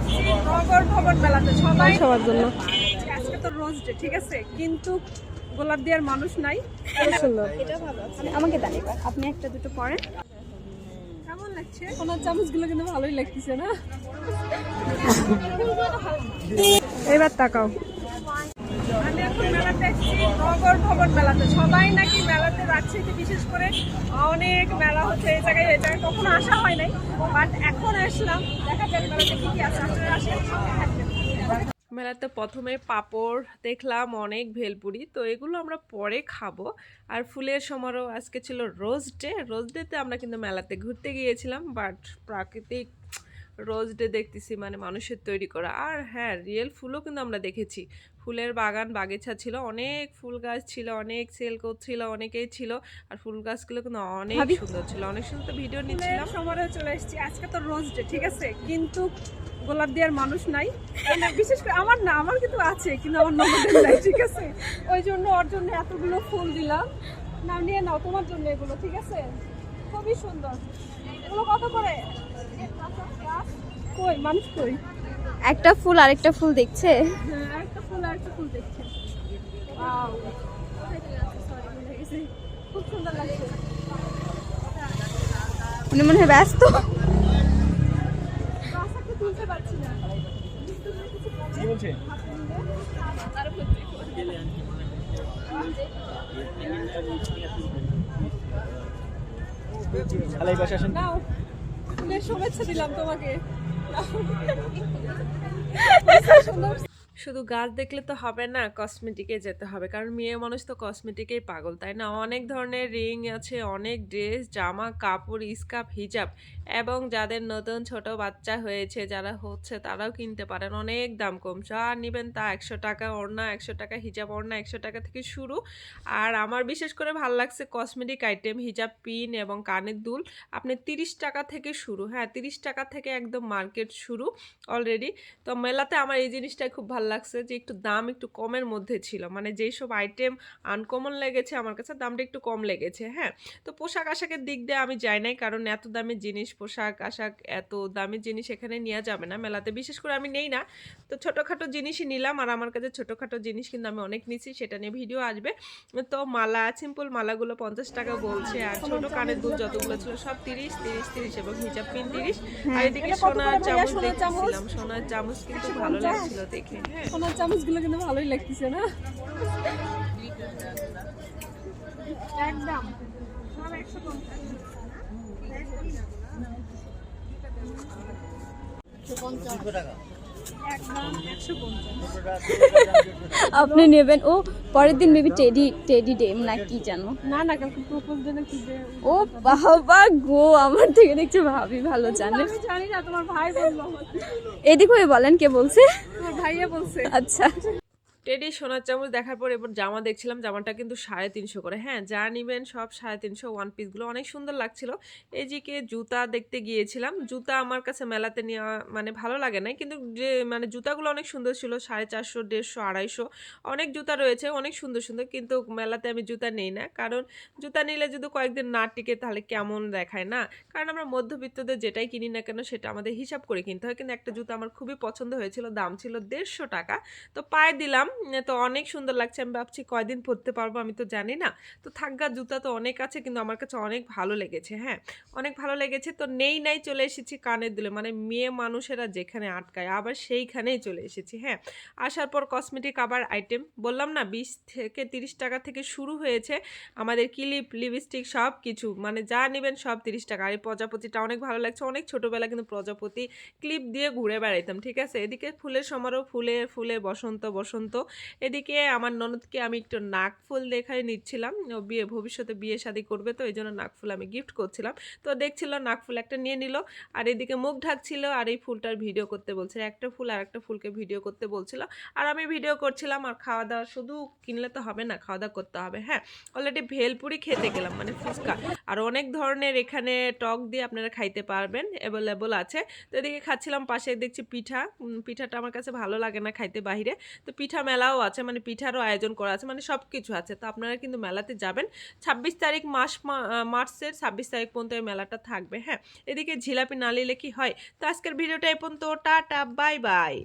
নগর ভবন মেলাতে সবাই সবার জন্য। আজকে তো রোজ ডে ঠিক আছে? কিন্তু গোলাপ দেওয়ার মানুষ নাই। সুন্দর। এটা ভালো আমাকে দেন এবার। আপনি একটা দুটো পরেন। কেমন লাগছে? ওনার চামচগুলো কিন্তু ভালোই লাগতেছে না? এবার তাকাও। নগর ভবন মেলাতে। সবাই নাকি মেলাতে রাজশাহীতে বিশেষ করে অনেক মেলা হচ্ছে এই জায়গায় জায়গায় কখনো আসা হয় নাই বাট এখন আসলাম। দেখা যাক মেলাতে কি কি আসেন মেলাতে প্রথমে পাপড় দেখলাম, অনেক ভেলপুরি, তো এগুলো আমরা পরে খাব। আর ফুলের সমারোহ আজকে ছিল রোজ ডে, রোজ ডেতে আমরা কিন্তু মেলাতে ঘুরতে গিয়েছিলাম বাট প্রাকৃতিক রোজ ডে দেখতেছি মানে মানুষের তৈরি করা। আর হ্যাঁ রিয়েল ফুলও কিন্তু আমরা দেখেছি। ফুলের বাগান বাগিচা ছিল অনেক ফুল গাছ ছিল অনেক সেল করছিল অনেকেই ছিল। আর ফুল গাছগুলো কিন্তু অনেক সুন্দর ছিল। অনেক সুন্দর তো ভিডিও নিচ্ছিলাম। সমারোহে চলে এসেছি। আজকে তো রোজ ডে ঠিক আছে? কিন্তু গোলাপ দেওয়ার মানুষ নাই। বিশেষ করে আমার না আমার কিন্তু আছে কিন্তু আমার নগদের নাই ঠিক আছে? ওই জন্য ওর জন্য এতগুলো ফুল দিলাম। নাম নিয়ে নাও তোমার জন্য এগুলো ঠিক আছে? খুবই সুন্দর। এগুলো কত করে? কই মানুষ কই? একটা ফুল আরেকটা ফুল দেখছে। হ্যাঁ একটা ফুল আর একটা ফুল দেখছে। গেছি। খুব সুন্দর লাগছে। উনি মনে হয় ব্যস্ত। তুলতে পারছি না। কি বলছে? আসেন। ফুলের শুভেচ্ছা দিলাম তোমাকে। শুধু গাছ দেখলে তো হবে না কসমেটিকে যেতে হবে। কারণ মেয়ে মানুষ তো কসমেটিকেই পাগল, তাই না? অনেক ধরনের রিং আছে, অনেক ড্রেস জামা, কাপড়, স্কার্ফ, হিজাব এবং যাদের নতুন ছোট বাচ্চা হয়েছে, যারা হচ্ছে তারাও কিনতে পারেন। অনেক দাম কম। যা নেবেন তা একশো টাকা ওড়না, একশো টাকা হিজাব ওড়না, একশো টাকা থেকে শুরু। আর আমার বিশেষ করে ভালো লাগছে কসমেটিক আইটেম হিজাব পিন এবং কানের দুল। আপনি তিরিশ টাকা থেকে শুরু হ্যাঁ তিরিশ টাকা থেকে একদম মার্কেট শুরু অলরেডি তো মেলাতে আমার এই জিনিসটাই খুব ভালো লাগছে যে একটু দাম একটু কমের মধ্যে ছিল। মানে যেই সব আইটেম আনকমন লেগেছে আমার কাছে দামটা একটু কম লেগেছে হ্যাঁ? তো পোশাক আশাকের দিক দিয়ে আমি যাই নাই কারণ এত দামি জিনিস পোশাক আশাক এত দামি জিনিস এখানে নেওয়া যাবে না মেলাতে। বিশেষ করে আমি নেই না তো ছোটোখাটো জিনিসই নিলাম আর আমার কাছে ছোটোখাটো জিনিস কিন্তু আমি অনেক নিছি সেটা নিয়ে ভিডিও আসবে। তো মালা সিম্পল মালাগুলো পঞ্চাশ টাকা বলছে আর ছোট কানের দুধ যতগুলো ছিল সব তিরিশ তিরিশ তিরিশ এবং হিজাব পিন তিরিশ। আর এদিকে সোনার চামচ দেখছিলাম সোনার চামচ কিন্তু ভালো লাগছিল দেখে হ্যাঁ? ওনার চামচগুলো কিন্তু ভালোই লাগতেছে না? একদম। সব একশো পঞ্চাশ। পঞ্চাশ। আপনি নেবেন। ও পরের দিন মেবি টেডি টেডি ডে না কি জানো? না না কালকে প্রপোজ ডে না কি ডে ও বাবা গো আমার থেকে দেখছে ভাবি ভালো জানে। আমি জানি না তোমার ভাই বলল। এদিক হয়ে বলেন কে বলছে? তোমার ভাইয়া বলছে। আচ্ছা। টেডি সোনার চামচ দেখার পর এবার জামা দেখছিলাম, জামাটা কিন্তু সাড়ে তিনশো করে। হ্যাঁ যা নিবেন সব সাড়ে তিনশো ওয়ান পিসগুলো অনেক সুন্দর লাগছিল। এদিকে জুতা দেখতে গিয়েছিলাম, জুতা আমার কাছে মেলাতে নেওয়া মানে ভালো লাগে না কিন্তু যে মানে জুতাগুলো অনেক সুন্দর ছিল, সাড়ে চারশো, দেড়শো, আড়াইশো, অনেক জুতা রয়েছে, অনেক সুন্দর সুন্দর, কিন্তু মেলাতে আমি জুতা নেই না। কারণ জুতা নিলে যদি কয়েকদিন না টিকে, তাহলে কেমন দেখায় না? কারণ আমরা মধ্যবিত্তদের যেটাই কিনি না কেন, সেটা আমাদের হিসাব করে কিনতে হয়। কিন্তু একটা জুতা আমার খুবই পছন্দ হয়েছিল, দাম ছিল দেড়শো টাকা। তো পায়ে দিলাম তো অনেক সুন্দর লাগছে। আমি ভাবছি কয়দিন পরতে পারব আমি তো জানি না। তো থাকগা জুতা তো অনেক আছে কিন্তু আমার কাছে অনেক ভালো লেগেছে হ্যাঁ? অনেক ভালো লেগেছে। তো নেই নাই চলে এসেছি কানের দুলে মানে মেয়ে মানুষেরা যেখানে আটকায়, আবার সেইখানেই চলে এসেছি হ্যাঁ? আসার পর কসমেটিক আবার আইটেম বললাম না, বিশ থেকে তিরিশ টাকা থেকে শুরু হয়েছে। আমাদের ক্লিপ লিপস্টিক সব কিছু মানে যা নেবেন সব তিরিশ টাকা। আর এই প্রজাপতিটা অনেক ভালো লাগছে, অনেক ছোটোবেলা কিন্তু প্রজাপতি ক্লিপ দিয়ে ঘুরে বেড়াইতাম, ঠিক আছে? এদিকে ফুলের সমারোহ, ফুলে ফুলে বসন্ত বসন্ত এদিকে আমার ননদকে আমি একটু নাক ফুল দেখাই নিচ্ছিলাম। বিয়ে, ভবিষ্যতে বিয়ে শাদি করবে, তো এই জন্য নাক ফুল আমি গিফট করছিলাম। তো দেখছিল নাক ফুল একটা নিয়ে নিল, আর এদিকে মুখ ঢাকছিল, আর এই ফুলটার ভিডিও করতে বলছিল একটা ফুল আর একটা ফুলকে ভিডিও করতে বলছিল, আর আমি ভিডিও করছিলাম, আর খাওয়া দাওয়া শুধু কিনলে তো হবে না, খাওয়া দাওয়া করতে হবে হ্যাঁ। অলরেডি ভেলপুরি খেতে গেলাম মানে ফুচকা। আর অনেক ধরনের এখানে টক দিয়ে আপনারা খাইতে পারবেন অ্যাভেলেবল আছে। তো এদিকে খাচ্ছিলাম, পাশে দেখছি পিঠা। পিঠাটা আমার কাছে ভালো লাগে না খাইতে বাহিরে। তো পিঠা মেলাও আছে মানে পিঠারও আয়োজন করা আছে মানে সব কিছু আছে। তো আপনারা কিন্তু মেলাতে যাবেন। ছাব্বিশ তারিখ মাস মার্চের ছাব্বিশ তারিখ পর্যন্ত এই মেলাটা থাকবে হ্যাঁ। এদিকে ঝিলাপি না নিলে কি হয়? তো আজকের ভিডিওটা এই পর্যন্ত। Tata, bye bye.